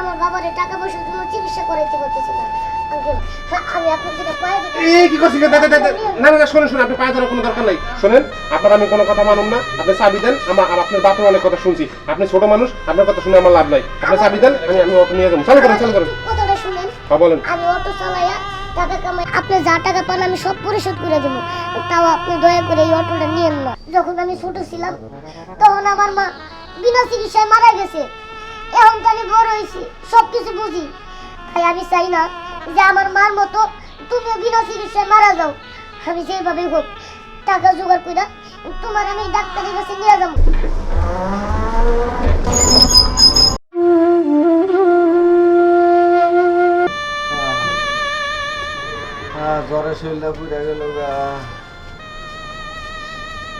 আমার বাবারে টাকা পয়সার জন্য চিকিৎসা করাইতে পারতেছি আঙ্কেল আমি পায়ে এই কি করছেন দাদা দাদা না না শোনেন শোনেন আপনি পায়ে ধরার কোনো দরকার নাই। শোনেন আপনার আমি কোনো কথা মানুন না। আপনি চাবি দেন আমার আপনার বাপের অনেক কথা শুনছি। আপনি ছোট মানুষ আপনার কথা শুনে আমার লাভ নাই। আপনি চাবি দেন আমি আমি অটো নিয়ে যাব। চালু করেন চালু করেন। কথাটা শুনেন। হ্যাঁ বলেন। আমি অটো চালাইয়া টাকা কামাই আপনি যা টাকা পান আমি সব পরিশোধ করে দেবো। তাও আপনি দয়া করে এই অটোটা নিয়েন না। যখন আমি ছোট ছিলাম তখন আমার মা বিনা চিকিৎসায় মারা গেছে। এখন আমি বড় হয়েছি সব কিছু বুঝি। তাই আমি চাই না যে আমার মার মতো তুমিও বিনা চিকিৎসায় মারা যাও। আমি যেভাবে হোক টাকা জোগাড় করে তোমার আমি ডাক্তারের কাছে নিয়ে যাব। জ্বরে শরীরটা পুড়ে গেল গা।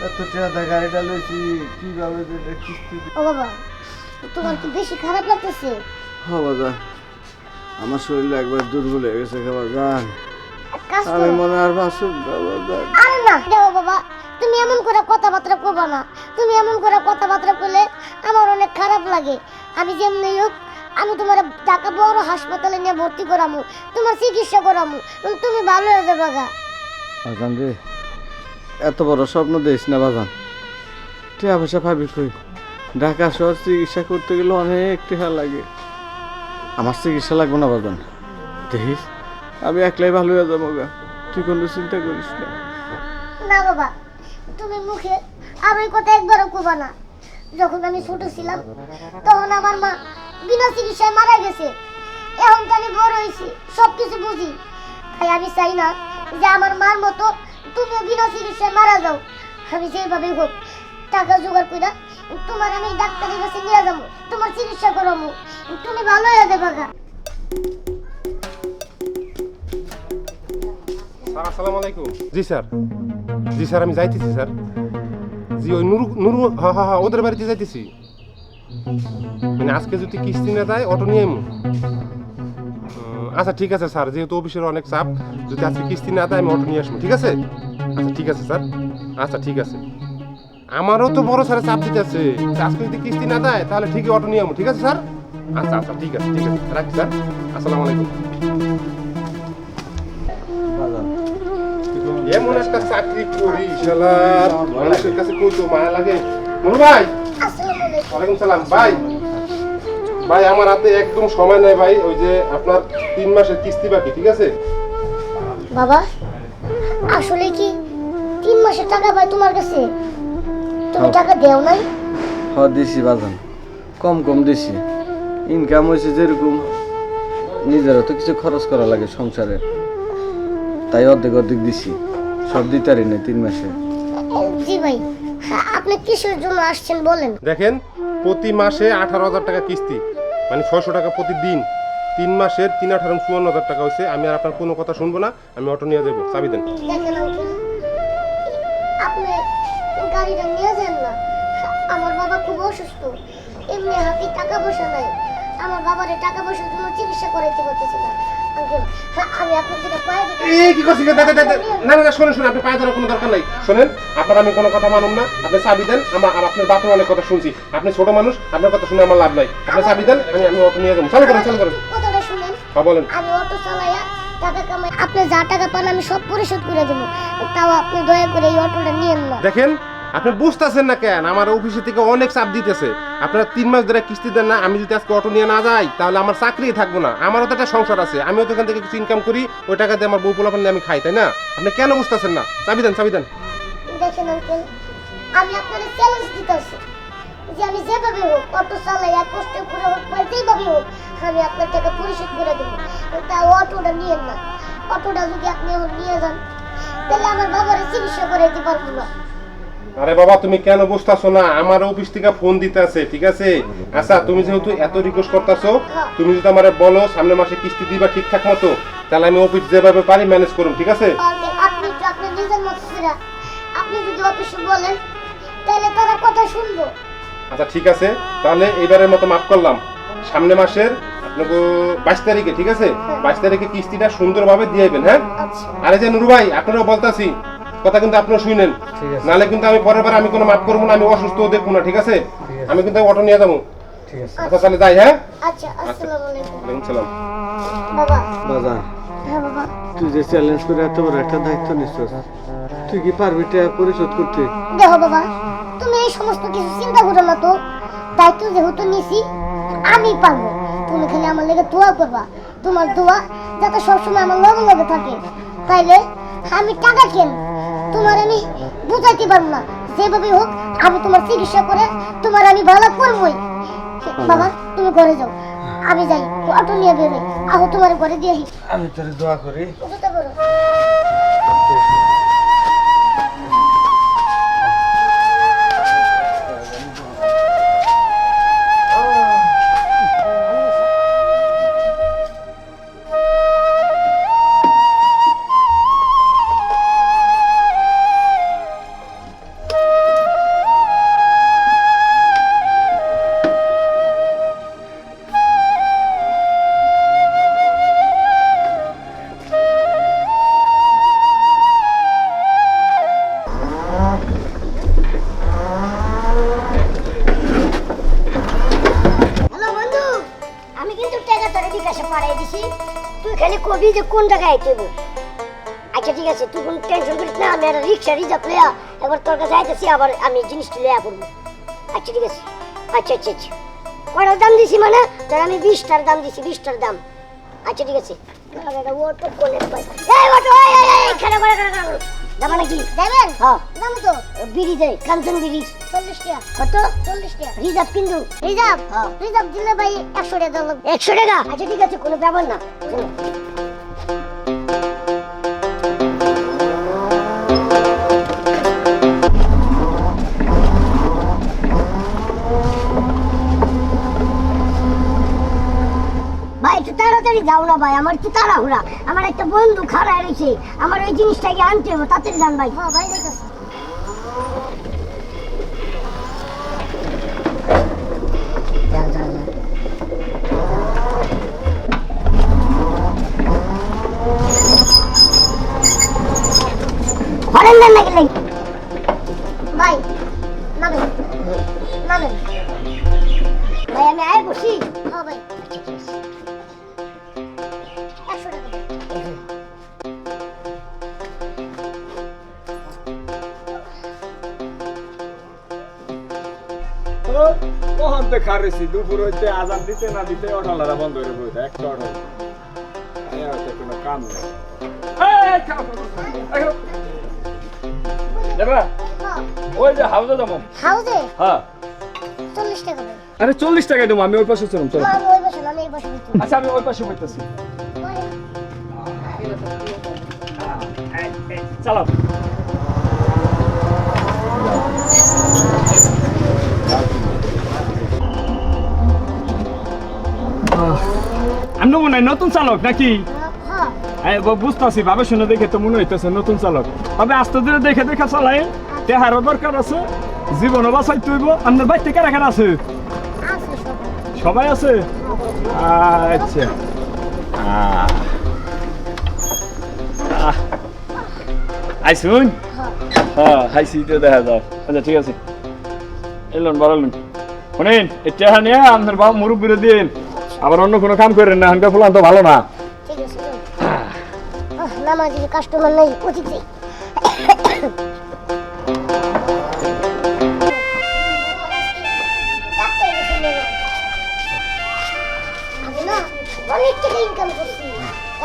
এত টাকা গাড়িটা লইছি কীভাবে কিস্তি ও বাবা তোমার কি বেশি খারাপ লাগতেছে? হ্যাঁ বাজান আমার শরীর একবার দুর্বল হয়ে গেছে বাজান আমি মনে আর বাসুক না বাজান আরে না দেখো বাবা। তুমি এমন করে কথাবার্তা করবে না। তুমি এমন করে কথাবার্তা করলে আমার অনেক খারাপ লাগে। আমি যেমনি হোক আমি তোমার টাকা বড় হাসপাতালে নিয়ে ভর্তি করামু তোমার চিকিৎসা করামু তুমি ভালো হয়ে যাবে গা। বাজান রে এত বড় স্বপ্ন দিস না বাজান। টাকা পয়সা পাবি কই? ঢাকা শহর চিকিৎসা করতে গেলে অনেক টাকা লাগে। আমার চিকিৎসা লাগবে না বাজান দেখিস, আমি একলাই ভালো হয়ে যাব গা। তুই কোনো চিন্তা করিস না। না বাবা, তুমি মুখে ওই কথা একবারও করবা না। যখন আমি ছোট ছিলাম, তখন আমার মা বিনা চিকিৎসায় মারা গেছে। এখন তো আমি বড় হয়েছি সব কিছু বুঝি। তাই আমি চাই না যে আমার মার মতো তুমিও বিনা চিকিৎসায় মারা যাও। আমি যেভাবে হোক টাকা জোগাড় করে তোমার আমি ডাক্তারের কাছে নিয়ে যাব। তোমার চিকিৎসা করাবো। তুমি ভালো হয়ে যাবে গা। স্যার আসসালামু আলাইকুম। জি স্যার। জি স্যার আমি যাইতেছি স্যার। জি ওই নুরু নুরু হ্যাঁ হ্যাঁ হ্যাঁ ওদের বাড়িতে যাইতেছি। মানে আজকে যদি কিস্তি না দেয় অটো নিয়ে এমু আচ্ছা ঠিক আছে স্যার যেহেতু অফিসের অনেক চাপ যদি আজকে কিস্তি না দেয় আমি অটো নিয়ে আসব ঠিক আছে? আচ্ছা ঠিক আছে স্যার। আচ্ছা ঠিক আছে। আমারও তো বড় স্যার চাপ দিতে আছে আজকে যদি কিস্তি না দেয়, তাহলে ঠিকই অটো নিয়ে ঠিক আছে স্যার? আচ্ছা আচ্ছা ঠিক আছে ঠিক আছে। রাখি স্যার। আসসালামু আলাইকুম। ভাই! ভাই! ভাই ভাই বাবা, আসলে কি তিন মাসের টাকা পাই তোমার কাছে? তুমি টাকা দেও নাই? হ দিছি বাজান। কম কম দিছি। ইনকাম হয়েছে যেরকম নিজেরও তো কিছু খরচ করা লাগে সংসারে। তাই অর্ধেক অর্ধেক দিছি। সব দিতারি না তিন মাসে। জি ভাই হ্যাঁ, আপনি কিসের জন্য আসছেন বলেন? দেখেন প্রতি মাসে আঠারো হাজার টাকা কিস্তি। মানে ছয়শো টাকা প্রতিদিন। তিন মাসের তিন আঠারো চুয়ান্ন হাজার টাকা হয়েছে। আমি আর আপনার কোনো কথা শুনব না আমি অটো নিয়ে যাব। চাবি দেন। গাড়িটা নিয়ে যান না। আমার বাবা খুব অসুস্থ। এমনি হাতে টাকা পয়সা নাই। আমার বাবারে টাকা পয়সার জন্য চিকিৎসা করাইতে পারতেছি না। আমি আপনার যেটা পায়ে এই কি করছেন? দাদা দাদা না না না শোনেন শোনেন আপনি পায়ে ধরার কোনো দরকার নাই। শোনেন আপনার আমি কোনো কথা মানুন না। আপনি চাবি দেন আমার আপনার বাপের অনেক কথা শুনছি। আপনি ছোট মানুষ আপনার কথা শুনে আমার লাভ নাই। আপনি চাবি দেন আমি আমি অটো নিয়ে যাব। চালু করেন চালু করেন কথাটা শুনেন। হ্যাঁ বলেন। আমি অটো চালাইয়া টাকা কামাই আপনি যা টাকা পান আমি সব পরিশোধ করে দেবো। তাও আপনি দয়া করে এই অটোটা নিয়েন না। দেখেন আপনি বুঝতেছেন না কেন? আমার অফিসে থেকে অনেক চাপ দিতেছে। আপনারা তিন মাস ধরে কিস্তি দেন না, আমি যদি আজকে অটো নিয়ে না যাই, তাহলে আমার চাকরি থাকব না। আমারও তো একটা সংসার আছে, আমিও তো এখান থেকে কিছু ইনকাম করি, ওই টাকা দিয়ে আমার বউ পোলাপান আমি খাই, তাই না? আপনি কেন বুঝতেছেন না? চাবি দেন চাবি দেন। দেখেন আমি চ্যালেঞ্জ দিতেছি যে আমি যেভাবে হোক, অটো চালাইয়া কষ্ট করে হোক, বা যেভাবে হোক, আমি আপনার টাকা পরিশোধ করে দেবো। অটোটা না। অটোটা যদি আপনি এখন নিয়ে যান, তাহলে আমার বাবার চিকিৎসা করে দিতে পারব না। আরে বাবা তুমি কেন বুঝতেছো না? আমার অফিস থেকে ফোন দিতে আছে ঠিক আছে? আচ্ছা তুমি যেহেতু এত রিকোয়েস্ট করতেছো তুমি যদি আমার বলো সামনে মাসে কিস্তি দিবা ঠিকঠাক মতো তাহলে আমি অফিস যেভাবে পারি ম্যানেজ করুন ঠিক আছে? আপনি একটু আপনার নিজের মতো আপনি যদি অফিসে বলেন তাহলে তারা কথা শুনব। আচ্ছা ঠিক আছে। তাহলে এবারের মতো মাফ করলাম। সামনে মাসের আপনাকে বাইশ তারিখে ঠিক আছে? বাইশ তারিখে কিস্তিটা সুন্দরভাবে দিয়ে দেবেন হ্যাঁ? আচ্ছা। আরে যে নুরু ভাই আপনারাও বলতাছি কথা কিন্তু আপনারা শুনেন। নাহলে কিন্তু আমি পরের বার আমি কোনো মাফ করব না আমি অসুস্থ দেখব না ঠিক আছে? আমি কিন্তু অটো নিয়ে যাব। ঠিক আছে। আচ্ছা তাহলে যাই হ্যাঁ? আচ্ছা আসসালামু আলাইকুম। সালাম। বাবা। বাজান হ্যাঁ বাবা। তুই যে চ্যালেঞ্জ করে এত বড় একটা দায়িত্ব নিচ্ছিস তুই কি পারবি টাকা পরিশোধ করতে? দেখো বাবা তুমি এই সমস্ত কিছু চিন্তা করো না তো। দায়িত্ব যেহেতু নিছি আমি পারব। তুমি খালি আমার লেগে দোয়া করবা। তোমার দোয়া যাতে সবসময় আমার লগে লগে থাকে। তাইলে আমি টাকা কেন তোমার আমি বুঝাইতে পারব না। যেভাবে হোক আমি তোমার চিকিৎসা করে তোমার আমি ভালো করবোই। বাবা তুমি ঘরে যাও। আমি যাই অটো নিয়ে বেরোই। আহ তোমার ঘরে দিয়ে আমি তোর দোয়া করি। তুই খালি কবি যে কোন জায়গায় আইতে হবে। আচ্ছা ঠিক আছে, তুই কোনো টেনশন করিস না, আমি একটা রিক্সা রিজার্ভ লয়া একবার তোর কাছে আইতেছি, আবার আমি জিনিসটা লয়া পড়ব। আচ্ছা ঠিক আছে। আচ্ছা আচ্ছা আচ্ছা। কটার দাম দিছি মানে? ধর আমি বিশটার দাম দিছি, বিশটার দাম। আচ্ছা ঠিক আছে। অটো কোলে পাই এই অটো এই এই এই খানা করে খানা করে যাবা নাকি? যাবেন হ্যাঁ। দাম তো। বিড়ি দেয় কাঞ্চন বিড়ি। চল্লিশ টাকা। কত? চল্লিশ টাকা। রিজার্ভ কিন্তু। রিজার্ভ? রিজার্ভ দিলে ভাই একশো টাকা একশো টাকা? আচ্ছা ঠিক আছে কোনো ব্যাপার না। না ভাই আমার একটু তাড়াহুড়া? আমার একটা বন্ধু খাড়ায় রয়েছে আমার ওই জিনিসটাকে আনতে হবে তাড়াতাড়ি যান ভাই। হ্যাঁ ভাই। হরেন নাকি কখন তো খারেছি দুপুর হইতে আজান দিতে না দিতে অটালারা বন্ধ করে বইতে একটা অটাল কোনো কাম নেই। হ্যাঁ। ওই যে হাউজে যাব। হাউজে? হ্যাঁ। চল্লিশ টাকা আরে চল্লিশ টাকায় দেবো আমি ওই পাশে চলুন চলো আচ্ছা আমি ওই পাশে বইতেছি। চালাও। আমি মনে হয় নতুন চালক নাকি? হ্যাঁ। বুঝতেছি ভাবে শুনে দেখে তো মনে হইতেছে নতুন চালক। তবে আস্তে ধীরে দেখে দেখে চালাই। তেহারও দরকার আছে জীবনও বাঁচাই তুইব আপনার বাড়িতে কারা কারা আছে? সবাই আছে? আচ্ছা। আইসুন হ্যাঁ হাইসি তো দেখা যাও। আচ্ছা ঠিক আছে। এলুন বাড়ালুন শোনেন এটা নিয়ে আপনার বাবা মুরব্বীরে দিন আবার অন্য কোনো কাম করেন না হানকা ফুলান তো ভালো না। ঠিক আছে নামাজি কাস্টমার নাই অতীত। নেই আমি না। অনেক টাকা ইনকাম করছি।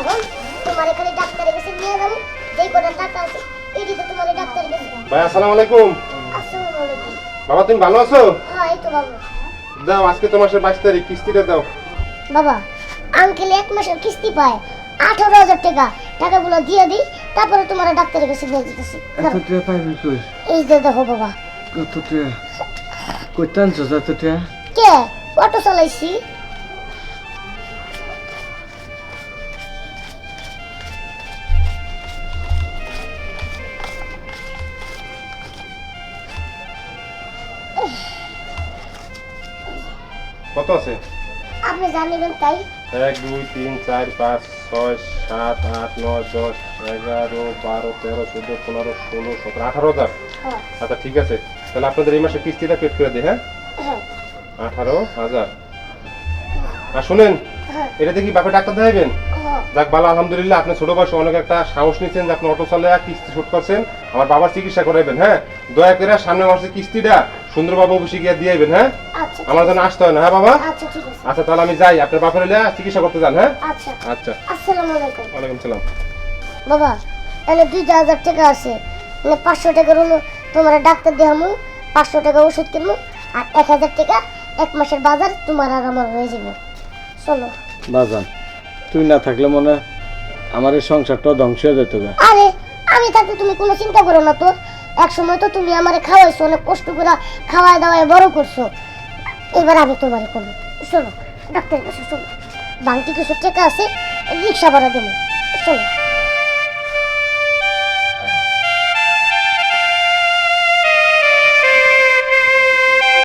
এখন তোমার এখানে ডাক্তারের কাছে নিয়ে যাব যেই কটা টাকা আছে এইটিতে তোমার ডাক্তারের কাছে। ভাই আসসালামু আলাইকুম। আসসালামু আলাইকুম। বাবা তুমি ভালো আছো? হ্যাঁ এই তো বাবু দাও আজকে তোমার মাসের বাইশ তারিখ কিস্তিটা দাও। বাবা আঙ্কেল এক মাসের কিস্তি পায় আঠারো হাজার টাকা। টাকাগুলো দিয়ে দিই তারপরে তোমার ডাক্তারের কাছে নিয়ে যেতেছি। এত টাকা পাইবি কই? এই যে দেখো বাবা। কত টাকা? কইতে আনছো এত টাকা? কে? অটো চালাইছি। কত আছে? আপনি জানিবেন তাই? এক দুই তিন চার পাঁচ ছয় সাত আট নয় দশ এগারো বারো তেরো চোদ্দ পনেরো ষোলো সতেরো আঠারো হাজার। হ্যাঁ। আচ্ছা ঠিক আছে। তাহলে আপনাদের এই মাসে কিস্তিটা পেড করে দিই হ্যাঁ? হ্যাঁ। আঠারো হাজার। আর শুনেন হ্যাঁ। এটা দেখি বাপে ডাক্তার দেখাইবেন। যাক ভালো আলহামদুলিল্লাহ আপনি ছোট বয়সে অনেক একটা সাহস নিচ্ছেন যে আপনি অটো চালায় কিস্তি শুট করছেন আমার বাবার চিকিৎসা করাইবেন হ্যাঁ? দয়া করে সামনের মাসে কিস্তিটা সুন্দরবাবু অফিসে গিয়ে দিয়েবেন হ্যাঁ? আচ্ছা আমার জন্য আসতে হয় না হ্যাঁ বাবা? আচ্ছা ঠিক আছে। আচ্ছা তাহলে আমি যাই। আপনার বাপের হলে চিকিৎসা করতে যান হ্যাঁ? আচ্ছা। আচ্ছা। আসসালামু আলাইকুম। ওয়ালাইকুম সালাম। বাবা এনে দুই হাজার টাকা আছে। মানে পাঁচশো টাকার হলো তোমার ডাক্তার দেখামু পাঁচশো টাকা ওষুধ কিনবো আর এক হাজার টাকা এক মাসের বাজার তোমার আর আমার হয়ে যাবে। চলো। বাজান তুই না থাকলে মনে আমার এই সংসারটা ধ্বংস হয়ে যেত আরে আমি থাকতে তুমি কোনো চিন্তা করো না তো। এক সময় তো তুমি আমারে খাওয়াইছো, অনেক কষ্ট করে খাওয়াই দাওয়াই বড় করছ। এবার আমি তোমারে করব চলো ডাক্তারের কাছে শোনো। বাংটি কিছু টেকা আছে, রিক্সা ভাড়া দেবো। চলো